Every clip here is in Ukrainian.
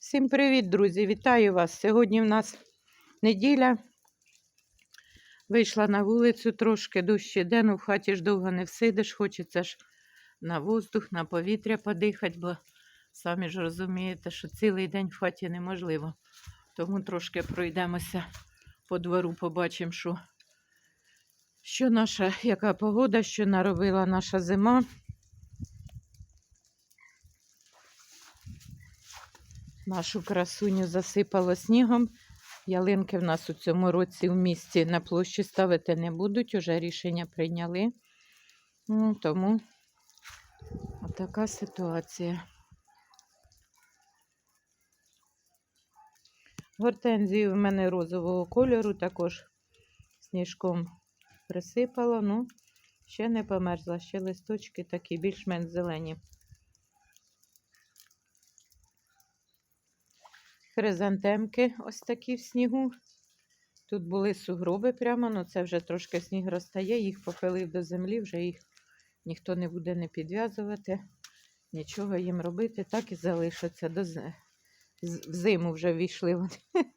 Всім привіт, друзі! Вітаю вас! Сьогодні в нас неділя. Вийшла на вулицю трошки дощ іде, ну в хаті ж довго не всидиш, хочеться ж на воздух, на повітря подихати, бо самі ж розумієте, що цілий день в хаті неможливо. Тому трошки пройдемося по двору, побачимо, що, що наша, яка погода, що наробила наша зима. Нашу красуню засипало снігом. Ялинки в нас у цьому році в місті на площі ставити не будуть, уже рішення прийняли. Ну, тому така ситуація. Гортензії в мене розового кольору, також сніжком присипала, ну, ще не померзла, ще листочки такі більш-менш зелені. Хризантемки ось такі в снігу. Тут були сугроби прямо, але це вже трошки сніг розтає, їх попилив до землі, вже їх ніхто не буде не підв'язувати, нічого їм робити, так і залишаться. В зиму вже війшли вони.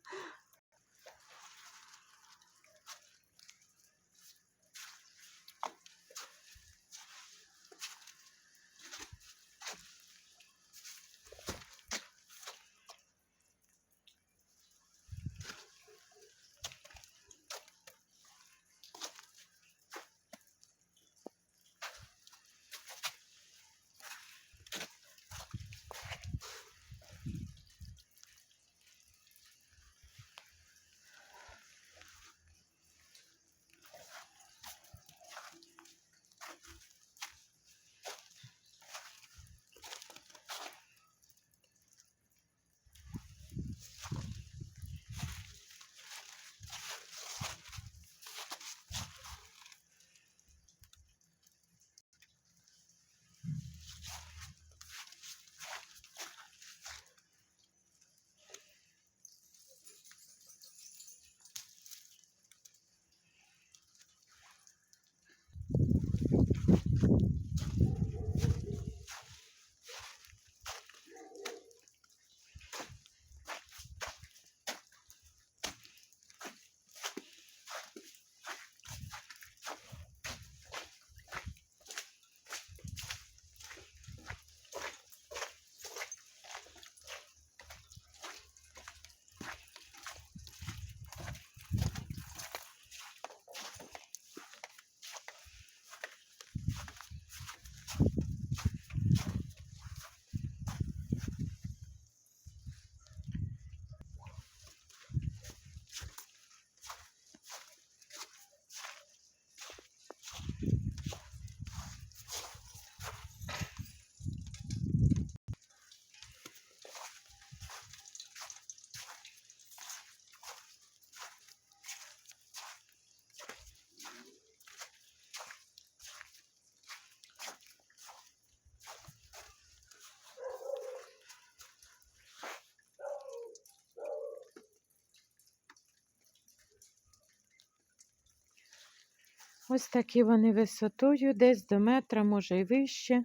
Ось такі вони висотою, десь до метра, може і вище.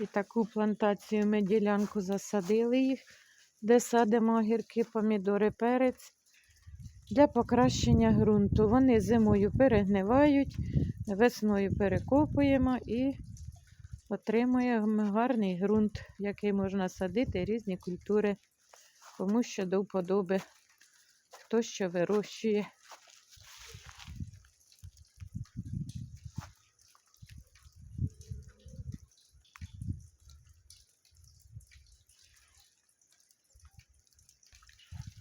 І таку плантацію ми ділянку засадили їх, де садимо огірки, помідори, перець для покращення ґрунту. Вони зимою перегнивають, весною перекопуємо і отримуємо гарний ґрунт, який можна садити різні культури, кому що до вподоби, хто що вирощує.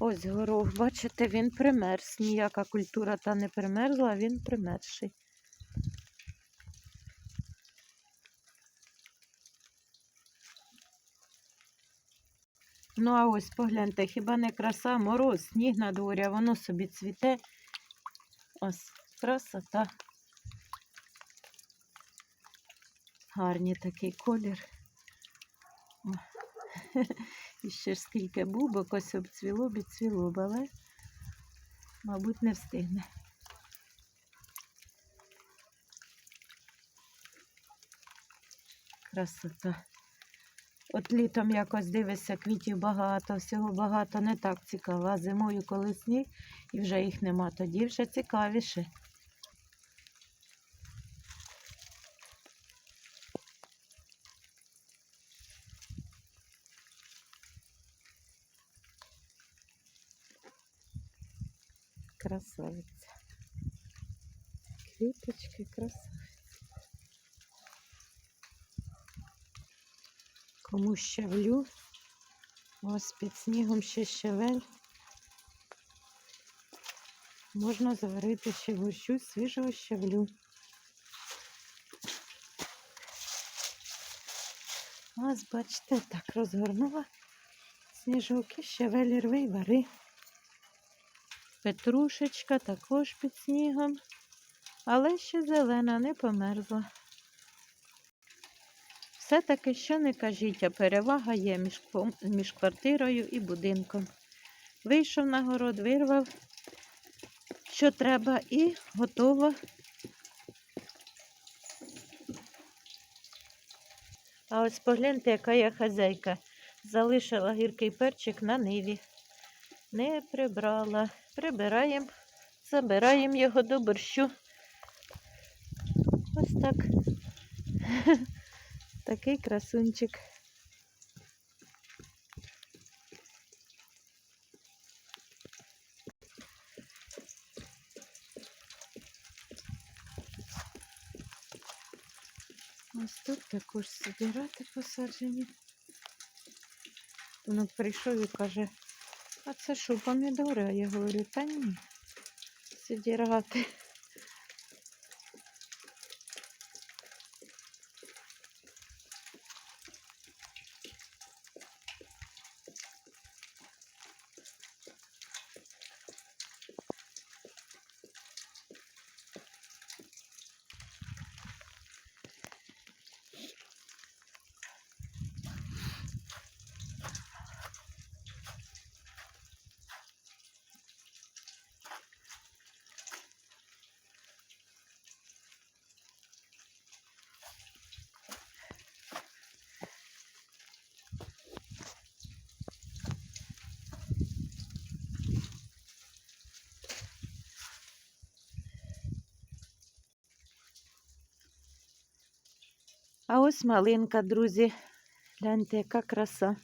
Ось горох, бачите, він примерз. Ніяка культура та не примерзла, він примерзший. Ну, а ось погляньте, хіба не краса, мороз, сніг на дворі, а воно собі цвіте. Ось красота. Гарний такий колір. І ще ж скільки бубок, ось обцвіло, відцвіло, б, але, мабуть, не встигне. Красота. От літом якось дивишся, квітів багато, всього багато, не так цікаво. А зимою, коли сніг, і вже їх нема, тоді вже цікавіше. Красавиця. Квіточки, красавиця. Кому щавлю. Ось під снігом ще щавель. Можна заварити ще з свіжого щавлю. Ось, бачите, так розгорнула сніжок і щавель рви й вари. Петрушечка також під снігом, але ще зелена, не померзла. Все-таки, що не кажіть, а перевага є між, між квартирою і будинком. Вийшов на город, вирвав, що треба, і готово. А ось погляньте, яка я хазяйка. Залишила гіркий перчик на ниві. Не прибрала. Прибираємо, забираємо його до борщу. Ось так. Такий красунчик. Ось тут також сидирати посаджені. Він прийшов і каже, а це що, помідори? А я говорю, та ні. Сидірати. А ось малинка, друзі. Гляньте, яка краса.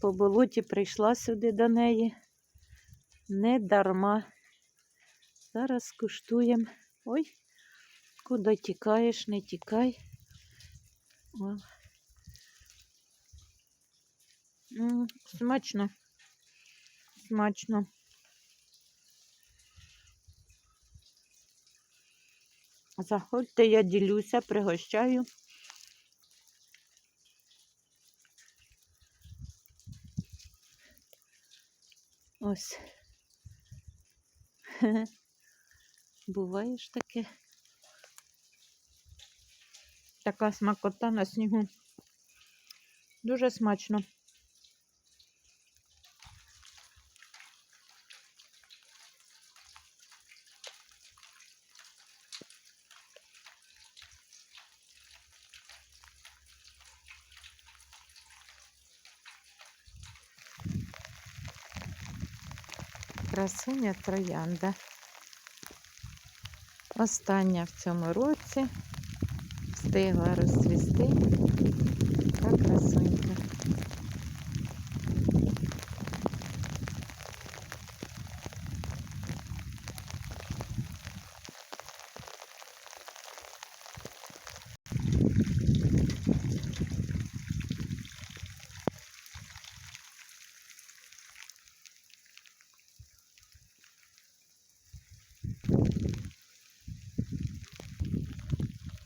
По болоті прийшла сюди до неї. Не дарма. Зараз куштуємо. Ой, куди тікаєш, не тікай. О. Смачно. Смачно. Заходьте, я ділюся, пригощаю. Ось. Буває ж таке. Така смакота на снігу. Дуже смачно. Красуня троянда. Остання в цьому році встигла розцвісти. та красуня.